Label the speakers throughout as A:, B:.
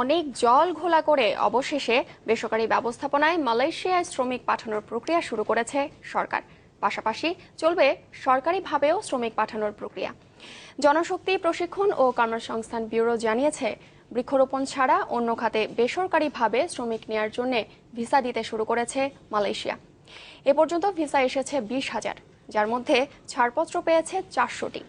A: অনেক জল ঘোলা করে অবশেষে বেসরকারি ব্যবস্থাপনায় মালয়েশিয়ায় শ্রমিক পাঠানোর প্রক্রিয়া শুরু করেছে সরকার। পাশাপাশি চলবে সরকারিভাবেও শ্রমিক পাঠানোর প্রক্রিয়া। জনশক্তি প্রশিক্ষণ ও কর্মসংস্থান ব্যুরো জানিয়েছে, বৃক্ষরোপণ ছাড়া অন্য খাতে বেসরকারিভাবে শ্রমিক নেয়ার জন্য ভিসা দিতে শুরু করেছে মালয়েশিয়া। এ পর্যন্ত ভিসা এসেছে বিশ হাজার, যার মধ্যে ছাড়পত্র পেয়েছে চারশোটি।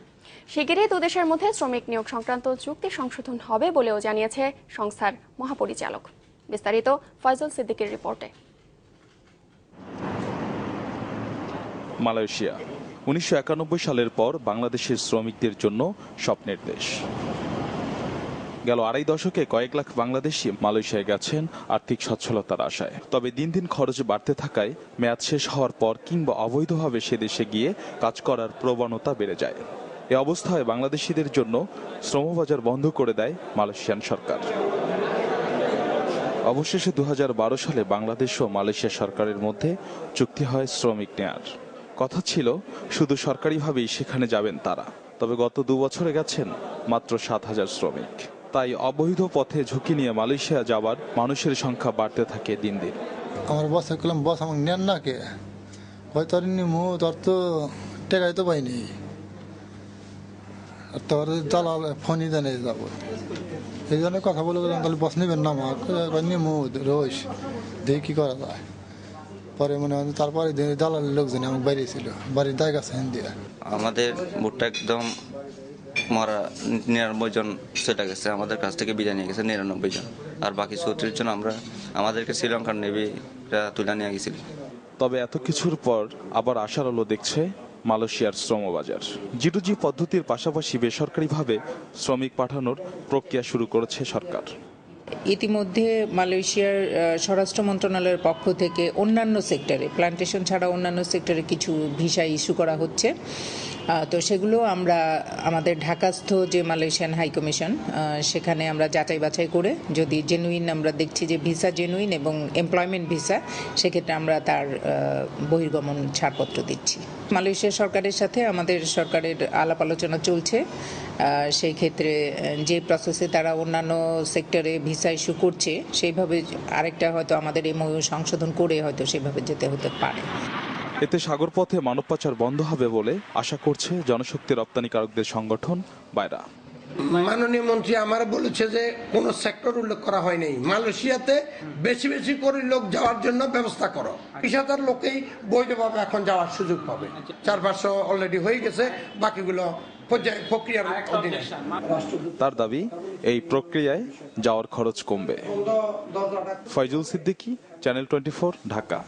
A: শিগগিরই দুদেশের মধ্যে শ্রমিক নিয়োগ সংক্রান্ত চুক্তি সংশোধন হবে বলেও জানিয়েছে সংস্থার মহাপরিচালক। বিস্তারিত ফয়জল সিদ্দিকের রিপোর্টে।
B: মালয়েশিয়া, উনিশশো একানব্বই সালের পর বাংলাদেশের শ্রমিকদের জন্য স্বপ্নের দেশ। গেল আড়াই দশকে কয়েক লাখ বাংলাদেশি মালয়েশিয়ায় গেছেন আর্থিক সচ্ছলতার আশায়। তবে দিন দিন খরচ বাড়তে থাকায় মেয়াদ শেষ হওয়ার পর কিংবা অবৈধভাবে সে দেশে গিয়ে কাজ করার প্রবণতা বেড়ে যায়। এ অবস্থায় বাংলাদেশিদের জন্য শ্রমবাজার বন্ধ করে দেয় মালয়েশিয়ান সরকার। অবশেষে দু হাজার বারো সালে বাংলাদেশ ও মালয়েশিয়া সরকারের মধ্যে চুক্তি হয় শ্রমিক নেয়ার। কথা ছিল, শুধু সরকারিভাবেই সেখানে যাবেন তারা। তবে গত দু বছরে গেছেন মাত্র সাত হাজার শ্রমিক। তাই অবৈধ পথে ঝুঁকি নিয়ে মালয়েশিয়া যাওয়ার মানুষের সংখ্যা বাড়তে থাকে দিন দিন।
C: আমার বস বস আমাকে নেন না কে? তোর নিমু তোর তো টেকাই তো পাইনি। তোর দালাল ফোনই দেনে যাব। এই জন্য কথা বলে গেলাম তাহলে বস নেবেন না কই নিমু রোজ দেখি কি করা যায়। পরে মনে হয় তারপরে দিন- দালালের লোকজন আমাকে বাইরেছিল। বাড়ির দায় গেছে হিন্দিয়া
D: আমাদের ভুট্টা একদম মরা নিরানব্বই জন সেটা গেছে। আমাদের কাছ থেকে বিদায় নিয়ে গেছে নিরানব্বই জন। আর বাকি চৌত্রিশ জন আমরা আমাদেরকে শ্রীলঙ্কার নেভিরা তুলে নিয়ে গেছিল।
B: তবে এত কিছুর পর আবার আশার আলো দেখছে মালয়েশিয়ার শ্রমবাজার। জিটুজি পদ্ধতির পাশাপাশি বেসরকারিভাবে শ্রমিক পাঠানোর প্রক্রিয়া শুরু করেছে সরকার।
E: ইতিমধ্যে মালয়েশিয়ার স্বরাষ্ট্র মন্ত্রণালয়ের পক্ষ থেকে অন্যান্য সেক্টরে প্লান্টেশন ছাড়া অন্যান্য সেক্টরে কিছু ভিসা ইস্যু করা হচ্ছে। তো সেগুলো আমরা, আমাদের ঢাকাস্থ যে মালয়েশিয়ান হাই কমিশন সেখানে আমরা যাচাই বাছাই করে যদি জেনুইন আমরা দেখছি যে ভিসা জেনুইন এবং এমপ্লয়মেন্ট ভিসা, সেক্ষেত্রে আমরা তার বহির্গমন ছাড়পত্র দিচ্ছি। মালয়েশিয়া সরকারের সাথে আমাদের সরকারের আলাপ আলোচনা চলছে সেই ক্ষেত্রে যে প্রসেসে তারা অন্যান্য সেক্টরে ভিসা ইস্যু করছে, সেইভাবে আরেকটা হয়তো আমাদের এমওইউ সংশোধন করে হয়তো সেভাবে যেতে হতে পারে।
B: এতে সাগর পথে মানব পাচার বন্ধ হবে বলে আশা করছে জনশক্তি রপ্তানিকারকদের সংগঠন বাইরা।
F: মাননীয় মন্ত্রী আমার বলেছে যে কোন সেক্টর উল্লেখ করা হয়নি মালয়েশিয়াতে বেশি বেশি করে লোক যাওয়ার জন্য ব্যবস্থা করো। বিশ হাজার লোকেই বৈধভাবে এখন যাওয়ার সুযোগ পাবে। চার পাঁচশো অলরেডি হয়ে গেছে বাকিগুলো প্রক্রিয়ার অধীনে।
B: তার দাবি এই প্রক্রিয়ায় যাওয়ার খরচ কমবে। Faizul Siddiqui channel twenty Dhaka.